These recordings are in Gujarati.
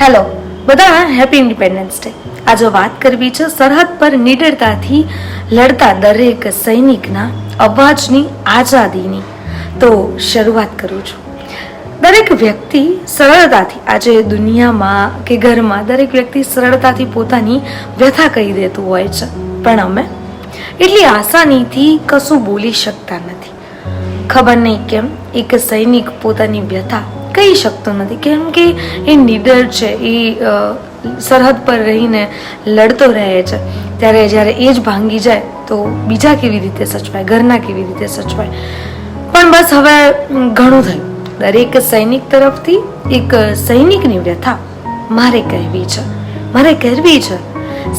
હેલો, બધા હેપી ઇન્ડિપેન્ડન્સ ડે. આજે વાત કરવી છે સરહદ પર નિડરતાથી લડતા દરેક સૈનિકના અવાજની આઝાદીની. તો શરૂઆત કરું છું. દરેક વ્યક્તિ સરળતાથી, આજે દુનિયામાં કે ઘરમાં દરેક વ્યક્તિ સરળતાથી પોતાની વ્યથા કહી દેતું હોય છે. પણ અમે એટલી આસાનીથી કશું બોલી શકતા નથી. ખબર નહીં કેમ, એક સૈનિક પોતાની વ્યથા કહી શકતો નથી. કેમ કે એ નીડર છે, એ સરહદ પર રહીને લડતો રહે છે. ત્યારે જ્યારે એ જ ભાંગી જાય, તો બીજા કેવી રીતે સચવાય? ઘરના કેવી રીતે સચવાય? પણ બસ હવે ઘણું થયું. દરેક સૈનિક તરફથી એક સૈનિકની વ્યથા મારે કહેવી છે. મારે કહેવી છે,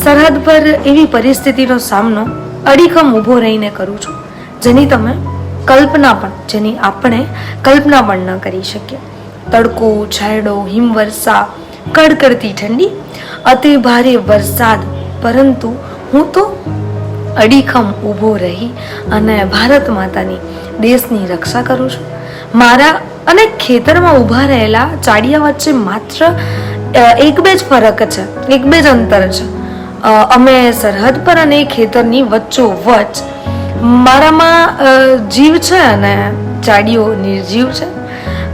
સરહદ પર એવી પરિસ્થિતિનો સામનો અડીખમ ઊભો રહીને કરું છું, જેની તમે કલ્પના પણ, જેની આપણે કલ્પના પણ ન કરી શકીએ. તડકો છાંયડો હિમવર્ષા, કડકડતી ઠંડી, અતિ ભારે વરસાદ. પરંતુ હું તો અડીખમ ઊભો રહી અને ભારત માતાની દેશની રક્ષા કરું છું. મારા અને ખેતરમાં ઊભા રહેલા ચાડિયા વચ્ચે માત્ર એક બે જ ફરક છે, એક બે જ અંતર છે. અમે સરહદ પર અને ખેતરની વચ્ચો વચ્ચ મારામાં જીવ છે અને ચાડીઓ નિર્જીવ છે.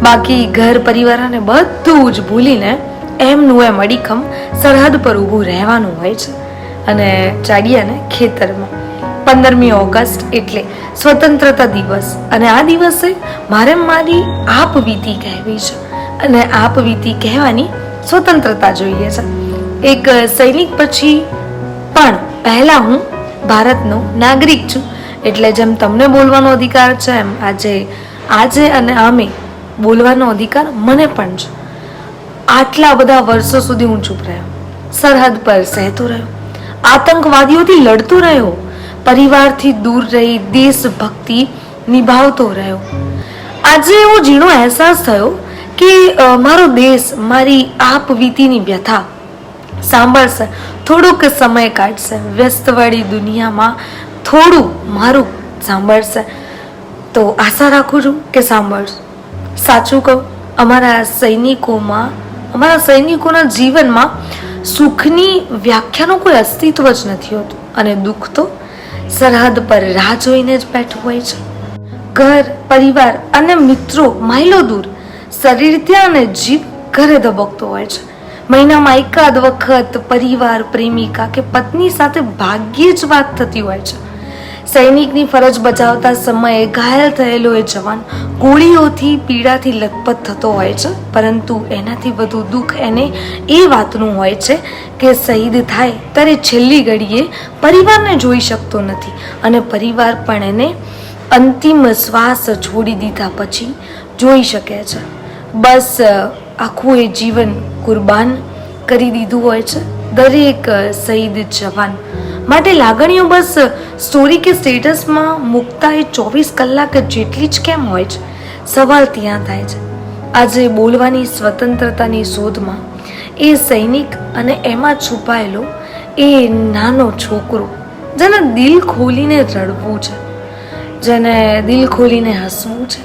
બાકી ઘર, પરિવાર અને બધું જ ભૂલીને એમનું એમ અડીખમ સરહદ પર ઊભું રહેવાનું હોય છે. અને ચાડિયાને ખેતરમાં પંદરમી ઓગસ્ટ એટલે સ્વતંત્રતા દિવસ. અને આ દિવસે મારે મારી આપવીતી કહેવી છે. અને આપવીતી કહેવાની સ્વતંત્રતા જોઈએ છે. એક સૈનિક પછી પણ પહેલાં હું ભારતનો નાગરિક છું. એટલે જેમ તમને બોલવાનો અધિકાર છે, એમ આજે આજે અને આમે બોલવાનો અધિકાર મને પણ છે. આટલા બધા વર્ષો સુધી હું ચૂપ રહ્યો. સરહદ પર સહેતો રહ્યો. આતંકવાદીઓથી લડતો રહ્યો. પરિવારથી દૂર રહી દેશભક્તિ નિભાવતો રહ્યો. આજે એવો ઝીણો અહેસાસ થયો કે મારો દેશ મારી આપ વીતીની વ્યથા. સાંભળશે, થોડુંક સમય કાઢશે. વ્યસ્તવાળી દુનિયામાં થોડું મારું સાંભળશે. તો આશા રાખું છું કે સાંભળશે. સાચું કહું, અમારા સૈનિકોમાં, અમારા સૈનિકોના જીવનમાં સુખની વ્યાખ્યાનું કોઈ અસ્તિત્વ જ નથી હોતું. અને દુઃખ તો સરહદ પર રાહ જોઈને જ બેઠું હોય છે. ઘર, પરિવાર અને મિત્રો માઇલો દૂર, શરીર ત્યાં અને જીવ ઘરે ધબકતો હોય છે. મહિનામાં એકાદ વખત પરિવાર, પ્રેમિકા કે પત્ની સાથે ભાગ્યે જ વાત થતી હોય છે. સૈનિકની ફરજ બજાવતા સમયે ઘાયલ થયેલો એ જવાન ગોળીઓથી પીડાથી લથપથ થતો હોય છે, પરંતુ એનાથી વધુ દુઃખ એને એ વાતનું હોય છે કે શહીદ થાય ત્યારે છેલ્લી ઘડીએ પરિવારને જોઈ શકતો નથી અને પરિવાર પણ એને અંતિમ શ્વાસ છોડી દીધા પછી જોઈ શકે છે. બસ આખું એ જીવન કુરબાન કરી દીધું હોય છે. દરેક શહીદ જવાન માટે લાગણીઓ બસ સ્ટોરી કે સ્ટેટસમાં મૂકતા એ ચોવીસ કલાક જેટલી જ કેમ હોય છે? સવાલ ત્યાં થાય છે. આજે બોલવાની સ્વતંત્રતાની શોધમાં એ સૈનિક અને એમાં છુપાયેલો એ નાનો છોકરો, જેને દિલ ખોલીને રડવું છે, જેને દિલ ખોલીને હસવું છે.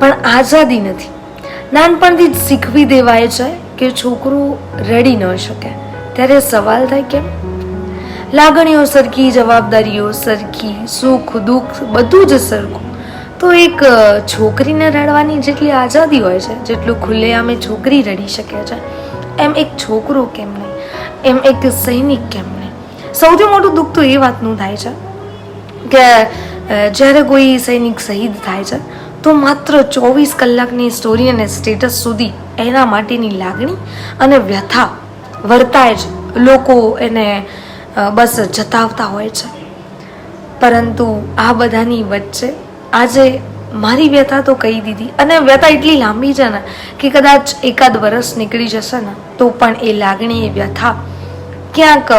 પણ આઝાદી નથી. નાનપણથી જ શીખવી દેવાય છે કે છોકરું રડી ન શકે. ત્યારે સવાલ થાય કેમ? લાગણીઓ સરખી, જવાબદારીઓ સરખી, સુખ, દુઃખ બધું જ સરખું. તો એક છોકરીને રડવાની જેટલી આઝાદી હોય છે, જેટલું ખુલ્લેઆમે છોકરી રડી શકે છે, એમ એક છોકરો કેમ નહીં? એમ એક સૈનિક કેમ નહીં? સૌથી મોટું દુઃખ તો એ વાતનું થાય છે કે જ્યારે કોઈ સૈનિક શહીદ થાય છે, તો માત્ર ચોવીસ કલાકની સ્ટોરી અને સ્ટેટસ સુધી એના માટેની લાગણી અને વ્યથા વર્તાય જ લોકો એને બસ જતાવતા હોય છે. પરંતુ આ બધાની વચ્ચે આજે મારી વ્યથા તો કહી દીધી અને વ્યથા એટલી લાંબી છે ને કે કદાચ એકાદ વર્ષ નીકળી જશે ને તો પણ એ લાગણી, એ વ્યથા ક્યાંક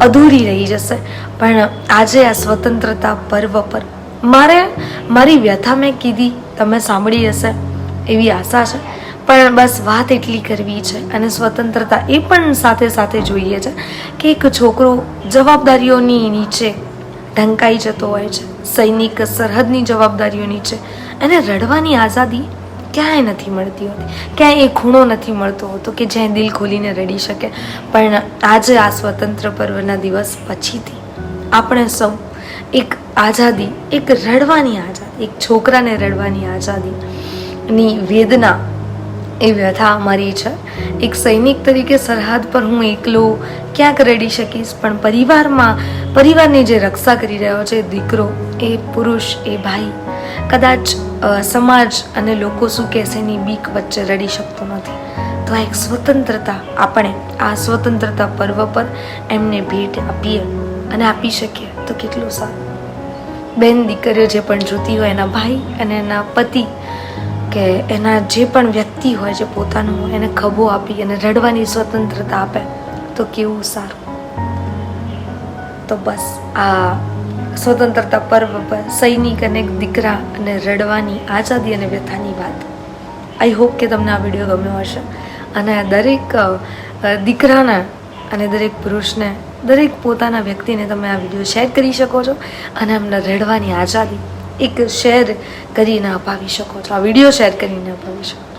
અધૂરી રહી જશે. પણ આજે આ સ્વતંત્રતા પર્વ પર મારે મારી વ્યથા મેં કીધી, તમે સાંભળી હશે એવી આશા છે. પણ બસ વાત એટલી કરવી છે અને સ્વતંત્રતા એ પણ સાથે સાથે જોઈએ છે કે એક છોકરો જવાબદારીઓની નીચે ઢંકાઈ જતો હોય છે. સૈનિક સરહદની જવાબદારીઓ નીચે એને રડવાની આઝાદી ક્યાંય નથી મળતી હોતી. ક્યાંય એ ખૂણો નથી મળતો હોતો કે જ્યાં દિલ ખોલીને રડી શકે. પણ આજે આ સ્વતંત્ર પર્વના દિવસ પછીથી આપણે સૌ એક આઝાદી, એક રડવાની આઝાદી, એક છોકરાને રડવાની આઝાદીની વેદના એ વ્યથા અમારી છે. એક સૈનિક તરીકે સરહદ પર હું એકલો ક્યાંક રડી શકીશ, પણ પરિવારમાં, પરિવારની જે રક્ષા કરી રહ્યો છે દીકરો, એ પુરુષ, એ ભાઈ, કદાચ સમાજ અને લોકો શું કહેશે એની બીક વચ્ચે રડી શકતો નથી. તો આ એક સ્વતંત્રતા, આપણે આ સ્વતંત્રતા પર્વ પર એમને ભેટ આપીએ અને આપી શકીએ. તો કેટલું સારું. બેન દીકરીઓ જે પણ જોતી હોય, એના ભાઈ અને એના પતિ કે એના જે પણ વ્યક્તિ હોય જે પોતાનું એને ખભો આપી અને રડવાની સ્વતંત્રતા આપે, તો કેવું સારું? તો બસ આ સ્વતંત્રતા પર્વ પર સૈનિક અને દીકરા અને રડવાની આઝાદી અને વ્યથાની વાત. આઈ હોપ કે તમને આ વીડિયો ગમ્યો હશે. અને દરેક દીકરાને અને દરેક પુરુષને, દરેક પોતાના વ્યક્તિને તમે આ વીડિયો શેર કરી શકો છો અને એમને રડવાની આઝાદી એક શેર કરીને અપાવી શકો છો આ વીડિયો શેર કરીને અપાવી શકો.